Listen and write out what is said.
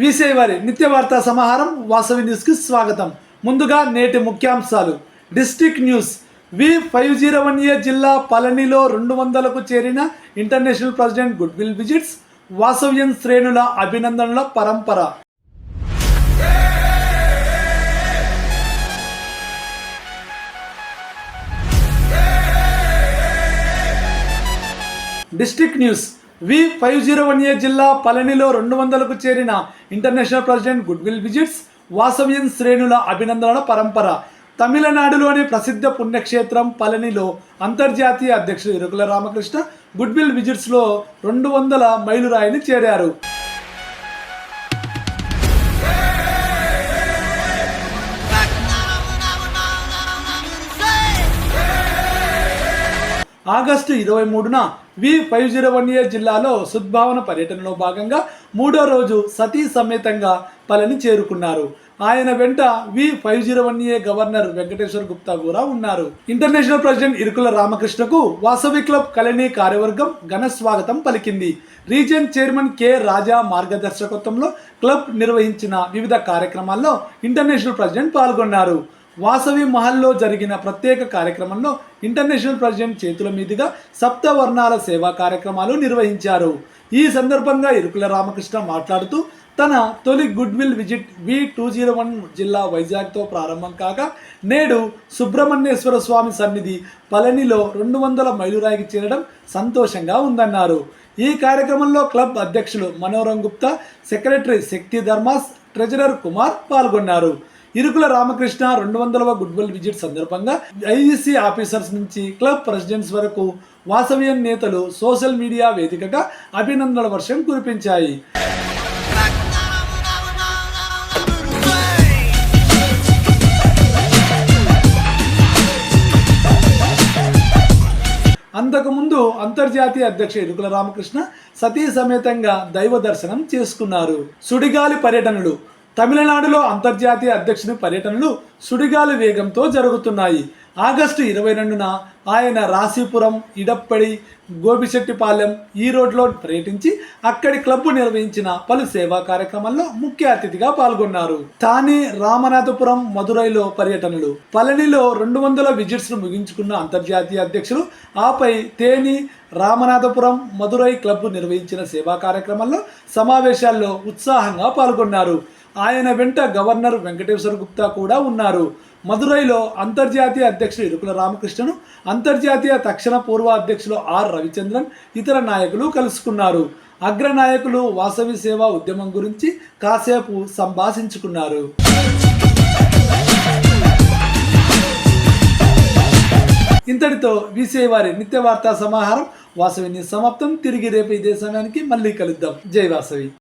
వీసే వారి నిత్య వార్తా సమాహారం వాసవి న్యూస్కి స్వాగతం. ముందుగా నేటి ముఖ్యాంశాలు. District news. V five zero one A జిల్లా పళనిలో రెండు వందలకు చేరిన international president good will visits వాసవ్యం శ్రేణుల అభినందనల పరంపర. District news. V five zero one A జిల్లా పళనిలో రెండు వందలకు చేరిన international president good will visits వాసవ్యం శ్రేణుల అభినందనల పరంపర. తమిళనాడులోని ప్రసిద్ధ పుణ్యక్షేత్రం పళనిలో అంతర్జాతీయ అధ్యక్షుడు ఇరుకుల రామకృష్ణ గుడ్విల్ విజిట్స్లో రెండు వందల మైలురాయిని చేరారు. ఆగస్టు ఇరవై మూడున V five zero one A జిల్లాలో సద్భావన పర్యటనలో భాగంగా మూడో రోజు సతీ సమేతంగా పళని చేరుకున్నారు. ఆయన వెంట V five zero one A governor Venkateswara Gupta కూడా ఉన్నారు. ఇంటర్నేషనల్ ప్రెసిడెంట్ ఇరుకుల రామకృష్ణకు వాసవి క్లబ్ కళని కార్యవర్గం ఘన స్వాగతం పలికింది. రీజియన్ చైర్మన్ కె రాజా మార్గదర్శకత్వంలో క్లబ్ నిర్వహించిన వివిధ కార్యక్రమాల్లో ఇంటర్నేషనల్ ప్రెసిడెంట్ పాల్గొన్నారు. వాసవి మహల్లో జరిగిన ప్రత్యేక కార్యక్రమంలో ఇంటర్నేషనల్ ప్రెసిడెంట్ చేతుల మీదుగా సప్తవర్ణాల సేవా కార్యక్రమాలు నిర్వహించారు. ఈ సందర్భంగా ఇరుకుల రామకృష్ణ మాట్లాడుతూ తన తొలి good will visit V two zero one జిల్లా వైజాగ్తో ప్రారంభం కాగా నేడు సుబ్రహ్మణ్యేశ్వర స్వామి సన్నిధి పళనిలో రెండు వందల మైలురాయికి చేరడం సంతోషంగా ఉందన్నారు. ఈ కార్యక్రమంలో క్లబ్ అధ్యక్షులు మనోరం గుప్తా సెక్రటరీ శక్తి ధర్మాస్ ట్రెజరర్ కుమార్ పాల్గొన్నారు. ఇరుకుల రామకృష్ణ రెండు వందలవ గుడ్విల్ విజిట్ సందర్భంగా ఐఈసీ ఆఫీసర్స్ నుంచి క్లబ్ ప్రెసిడెంట్స్ వరకు వాసవ్యం నేతలు సోషల్ మీడియా వేదికగా అభినందనల వర్షం కురిపించాయి. అంతకుముందు అంతర్జాతీయ అధ్యక్ష ఇరుకుల రామకృష్ణ సతీ సమేతంగా దైవ దర్శనం చేసుకున్నారు. సుడిగాలి పర్యటనలు తమిళనాడులో అంతర్జాతీయ అధ్యక్షుని పర్యటనలు సుడిగాలి వేగంతో జరుగుతున్నాయి. ఆగస్టు ఇరవై రెండున ఆయన రాశీపురం ఇడప్పడి గోపిశెట్టిపాలెం ఈ రోడ్లో పర్యటించి అక్కడి క్లబ్ నిర్వహించిన పలు సేవా కార్యక్రమాల్లో ముఖ్య అతిథిగా పాల్గొన్నారు. తానే రామనాథపురం మదురైలో పర్యటనలు. పళనిలో రెండు వందల విజిట్స్ను ముగించుకున్న అంతర్జాతీయ అధ్యక్షులు ఆపై తేని రామనాథపురం మదురై క్లబ్ నిర్వహించిన సేవా కార్యక్రమంలో సమావేశాల్లో ఉత్సాహంగా పాల్గొన్నారు. ఆయన వెంట గవర్నర్ వెంకటేశ్వర గుప్తా కూడా ఉన్నారు. మదురైలో అంతర్జాతీయ అధ్యక్షుడు ఇరుకుల రామకృష్ణను అంతర్జాతీయ తక్షణ పూర్వ అధ్యక్షులు ఆర్ రవిచంద్రన్ ఇతర నాయకులు కలుసుకున్నారు. అగ్ర నాయకులు వాసవి సేవా ఉద్యమం గురించి కాసేపు సంభాషించుకున్నారు. ఇంతటితో వీసీ వారి నిత్య వార్తా సమాహారం వాసవిని సమాప్తం. తిరిగి రేపు ఇదే సమయానికి మళ్ళీ కలుద్దాం. జై వాసవి.